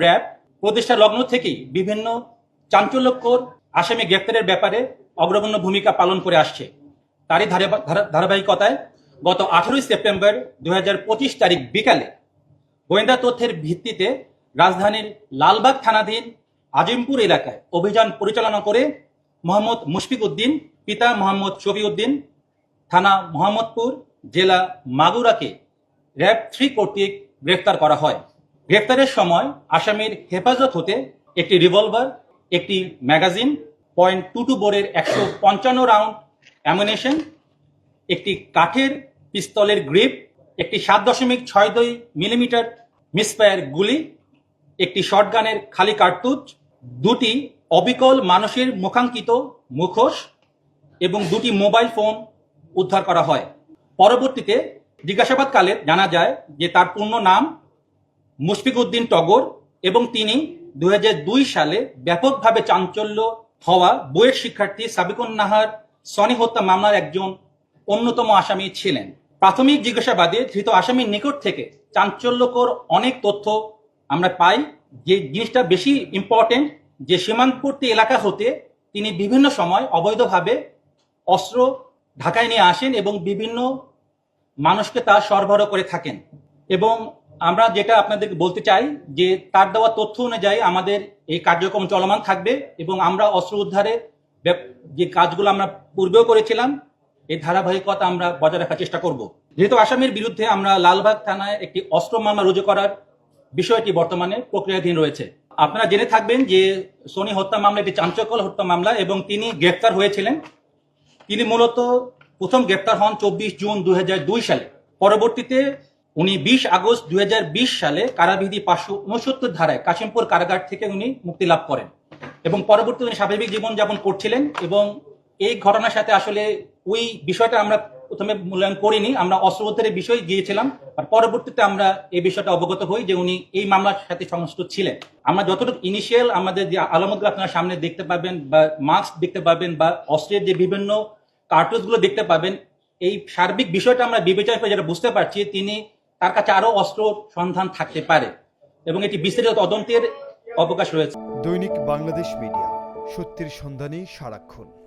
RAB প্রতিষ্ঠা লগ্ন থেকেই বিভিন্ন চাঞ্চল্যকর আসামি গ্রেপ্তারের ব্যাপারে অগ্রগণ্য ভূমিকা পালন করে আসছে। তারই ধারা- ধারা- ধারাবাহিকতায় গত আঠারোই সেপ্টেম্বর পঁচিশ তারিখ বিকালে গোয়েন্দা তথ্যের ভিত্তিতে রাজধানীর লালবাগ থানাধীন আজিমপুর এলাকায় অভিযান পরিচালনা করে মোহাম্মদ মুশফিক উদ্দিন, পিতা মোহাম্মদ শফিউদ্দিন থানা মোহাম্মদপুর, জেলা মাগুরাকে র্যাব থ্রি কর্তৃক গ্রেফতার করা হয়। গ্রেফতারের সময় আসামির হেফাজত হতে একটি রিভলভার, একটি ম্যাগাজিন, পয়েন্ট টু টু বোরের একশো পঞ্চান্ন রাউন্ড অ্যামুনেশন, একটি কাঠের পিস্তলের গ্রিপ, একটি সাত দশমিক ছয় দুই মিলিমিটার মিসফায়ার গুলি, একটি শটগানের খালি কার্তুজ, দুটি অবিকল মানুষের মুখাঙ্কিত মুখোশ এবং দুটি মোবাইল ফোন উদ্ধার করা হয়। পরবর্তীতে জিজ্ঞাসাবাদকালে জানা যায় যে তার পূর্ণ নাম মুশফিক উদ্দিন টগর এবং তিনি দুই হাজার দুই সালে ব্যাপকভাবে চাঞ্চল্য হওয়া বইয়ের শিক্ষার্থী সাবিকুন নাহার সনি হত্যা মামলার একজন অন্যতম আসামি ছিলেন। প্রাথমিক জিজ্ঞাসাবাদে ধৃত আসামির নিকট থেকে চাঞ্চল্যকর অনেক তথ্য আমরা পাই যে জিনিসটা বেশি ইম্পর্টেন্ট যে সীমান্তবর্তী এলাকা হতে তিনি বিভিন্ন সময় অবৈধভাবে অস্ত্র ঢাকায় নিয়ে আসেন এবং বিভিন্ন মানুষকে তা সরবরাহ করে থাকেন এবং আমরা যেটা আপনাদেরকে বলতে চাই যে তার দেওয়া তথ্য অনুযায়ী আমাদের এই কার্যক্রম চলমান থাকবে এবং আমরা অস্ত্র উদ্ধারে যে কাজগুলো আমরা পূর্বেও করেছিলাম, এই ধারাবাহিকতা আমরা বজায় রাখার চেষ্টা করব। যেহেতু আসামির বিরুদ্ধে আমরা লালবাগ থানায় একটি অস্ত্র মামলা রুজু করার বিষয়টি বর্তমানে প্রক্রিয়াধীন রয়েছে। আপনারা জেনে থাকবেন যে সোনি হত্যা মামলা একটি চাঞ্চকল হত্যা মামলা এবং তিনি গ্রেপ্তার হয়েছিলেন। তিনি মূলত প্রথম গ্রেপ্তার হন চব্বিশ জুন দুই হাজার দুই সালে। পরবর্তীতে উনি বিশ আগস্ট দুই হাজার বিশ সালে কারাবিধি পাঁচশো উনসত্তর ধারায় কাশিমপুর কারাগার থেকে উনি মুক্তি লাভ করেন। এবং পরবর্তী উনি স্বাভাবিক জীবনযাপন করছিলেন এবং এই ঘটনার সাথে আসলে ওই বিষয়টা আমরা প্রথমে মূল্যায়ন করিনি, আমরা অস্ত্র উদ্ধারের বিষয় গিয়েছিলাম, আর পরবর্তীতে আমরা এই বিষয়টা অবগত হই যে উনি এই মামলার সাথে সংশ্লিষ্ট ছিলেন। আমরা যতটুকু ইনিশিয়াল আমাদের যে আলামতগুলো আপনারা সামনে দেখতে পাবেন বা মাস্ক দেখতে পাবেন বা অস্ত্রের যে বিভিন্ন কার্টুজগুলো দেখতে পাবেন, এই সার্বিক বিষয়টা আমরা বিবেচনা করে যেটা বুঝতে পারছি, তিনি তার কাছে আরও অস্ত্র সন্ধান থাকতে পারে এবং এটি বিস্তারিত তদন্তের অবকাশ রয়েছে। দৈনিক বাংলাদেশ মিডিয়া, সত্যের সন্ধানে সারাক্ষণ।